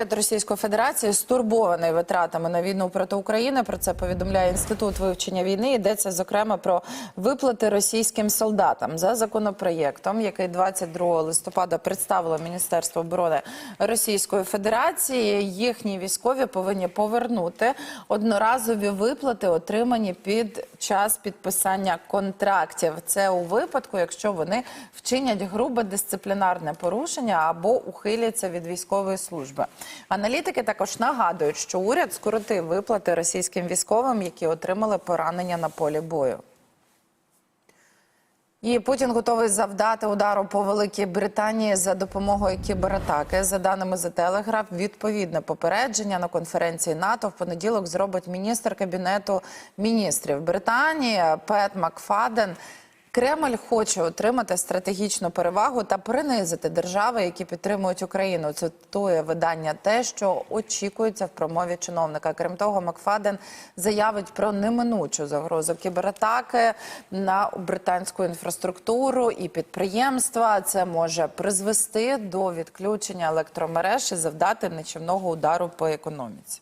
Російської Федерації стурбований витратами на війну проти України. Про це повідомляє інститут вивчення війни. Йдеться зокрема про виплати російським солдатам за законопроєктом, який 22 листопада представило Міністерство оборони Російської Федерації. Їхні військові повинні повернути одноразові виплати, отримані під час підписання контрактів. Це у випадку, якщо вони вчинять грубе дисциплінарне порушення або ухиляться від військової служби. Аналітики також нагадують, що уряд скоротив виплати російським військовим, які отримали поранення на полі бою. І Путін готовий завдати удару по Великій Британії за допомогою кібератаки. За даними The Telegraph, відповідне попередження на конференції НАТО в понеділок зробить міністр кабінету міністрів Британії Пет Макфаден. Кремль хоче отримати стратегічну перевагу та принизити держави, які підтримують Україну. Цитує видання те, що очікується в промові чиновника. Крім того, Макфаден заявить про неминучу загрозу кібератаки на британську інфраструктуру і підприємства. Це може призвести до відключення електромереж і завдати нічівного удару по економіці.